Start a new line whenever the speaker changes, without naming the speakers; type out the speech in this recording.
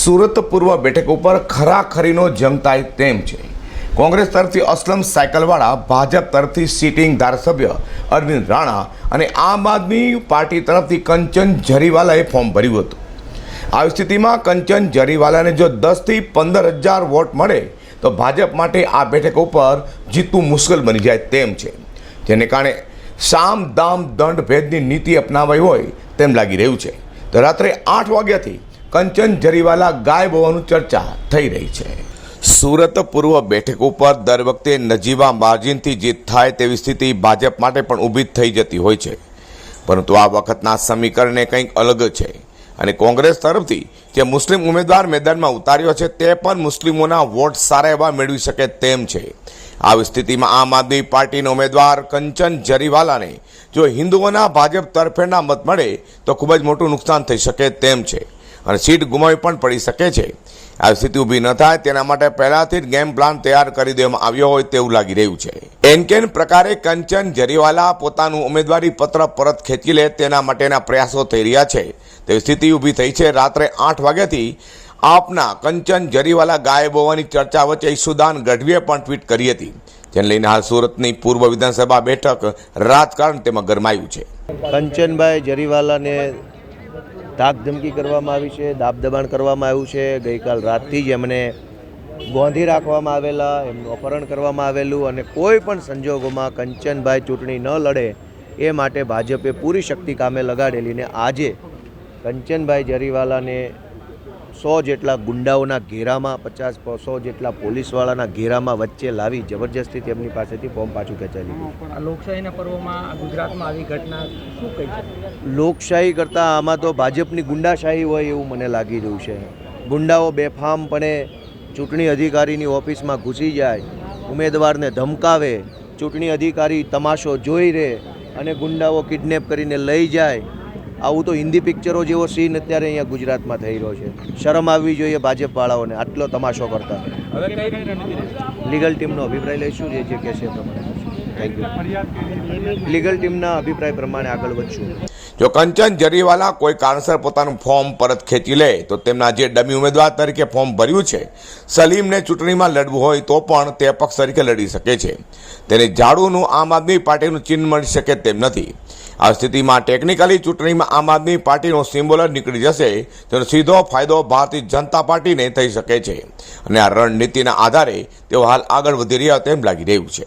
સુરત પૂર્વ બેઠક ઉપર ખરાખરીનો જમતાય તેમ છે. કોંગ્રેસ તરફથી અસલમ સાયકલવાળા ભાજપ તરફથી સિટિંગ ધારાસભ્ય અરવિંદ રાણા અને આમ આદમી પાર્ટી તરફથી કંચન જરીવાલાએ ફોર્મ ભર્યું હતું. આવી સ્થિતિમાં કંચન જરીવાલાને જો દસથી પંદર હજાર વોટ મળે, તો ભાજપ માટે આ બેઠક ઉપર જીતવું મુશ્કેલ બની જાય તેમ છે. જેને કારણે સામ દામ દંડ ભેદની નીતિ અપનાવાઈ હોય તેમ લાગી રહ્યું છે. તો રાત્રે આઠ વાગ્યાથી કંચન જરીવાલા ગાયબ હોવાનું ચર્ચા થઈ રહી છે. સુરત પૂર્વ બેઠક ઉપર દર વખતે નજીવા માર્જિનથી જીત થાય તેવી સ્થિતિ ભાજપ માટે પણ ઊભી થઈ જતી હોય છે. પરંતુ આ વખતના સમીકરણે કંઈક અલગ છે અને કોંગ્રેસ તરફથી જે મુસ્લિમ ઉમેદવાર મેદાનમાં ઉતાર્યો છે તે પણ મુસ્લિમોના વોટ સારા એવા મેળવી શકે તેમ છે. આવી સ્થિતિમાં આમ આદમી પાર્ટીના ઉમેદવાર કંચન જરીવાલાને જો હિન્દુઓના ભાજપ તરફેણના મત મળે તો ખૂબ જ મોટું નુકસાન થઈ શકે તેમ છે. અને સીટ ગુમાવી પણ પડી શકે છે. આ સ્થિતિ ઊભી ન થાય, તેના માટે પહેલાથી જ ગેમ પ્લાન તૈયાર કરી દેવામાં આવ્યો હોય તેવું લાગી રહ્યું છે. એનકેન પ્રકારે કંચન જરીવાલા પોતાનું ઉમેદવારી પત્ર પરત ખેંચી લે તેના માટેના પ્રયાસો થઈ રહ્યા છે. તેવી સ્થિતિ ઊભી થઈ છે. રાત્રે આઠ વાગ્યાથી આપના કંચન જરીવાલા ગાયબ હોવાની ચર્ચા વચ્ચે ઈશુદાન ગઢવીએ પણ ટ્વીટ કરી હતી. જેને લઈને હાલ સુરતની પૂર્વ વિધાનસભા બેઠક રાજકારણ તેમાં ગરમાયું છે.
કંચનભાઈ જરીવાલાને ધાક ધમકી કરવામાં આવી છે દાબ દબાણ કરવામાં આવ્યું છે. ગઈકાલ રાતથી જ એમને ગોંધી રાખવામાં આવેલા, એમનું અપહરણ કરવામાં આવેલું અને કોઈ પણ સંજોગોમાં કંચનભાઈ ચૂંટણી ન લડે એ માટે ભાજપે પૂરી શક્તિ કામે લગાડેલી ને આજે કંચનભાઈ જરીવાલાને સો જેટલા ગુંડાઓના ઘેરામાં પચાસ સો જેટલા પોલીસવાળાના ઘેરામાં વચ્ચે લાવી જબરજસ્તી તેમની પાસેથી ફોર્મ પાછું ખેંચાઈ લીધું.
લોકશાહીના પર્વમાં ગુજરાતમાં આવી ઘટના શું કહી
લોકશાહી કરતાં આમાં તો ભાજપની ગુંડાશાહી હોય એવું મને લાગી રહ્યું છે. ગુંડાઓ બેફામપણે ચૂંટણી અધિકારીની ઓફિસમાં ઘૂસી જાય ઉમેદવારને ધમકાવે ચૂંટણી અધિકારી તમાશો જોઈ રહે અને ગુંડાઓ કિડનેપ કરીને લઈ જાય આવું તો હિન્દી પિક્ચરો જેવો સીન અત્યારે અહીંયા ગુજરાતમાં થઈ રહ્યો છે. શરમ આવવી જોઈએ ભાજપવાળાઓને. આટલો તમાશો કરતા. લીગલ ટીમનો અભિપ્રાય લઈશું જે જે કહેશે પ્રમાણે. લીગલ ટીમના અભિપ્રાય પ્રમાણે આગળ વધશું.
જો કંચન જરીવાલા કોઈ કારણસર પોતાનું ફોર્મ પરત ખેંચી લે તો તેમના જે ડમી ઉમેદવાર તરીકે ફોર્મ ભર્યું છે સલીમને ચૂંટણીમાં લડવું હોય તો પણ તે પક્ષ તરીકે લડી શકે છે. તેને ઝાડુનું આમ આદમી પાર્ટીનું ચિહ્ન મળી શકે તેમ નથી. આ સ્થિતિમાં ટેકનિકલી ચૂંટણીમાં આમ આદમી પાર્ટીનો સિમ્બોલ નીકળી જશે તેનો સીધો ફાયદો ભારતીય જનતા પાર્ટીને થઈ શકે છે. અને આ રણનીતિના આધારે તેઓ હાલ આગળ વધી રહ્યા તેમ લાગી રહ્યું છે.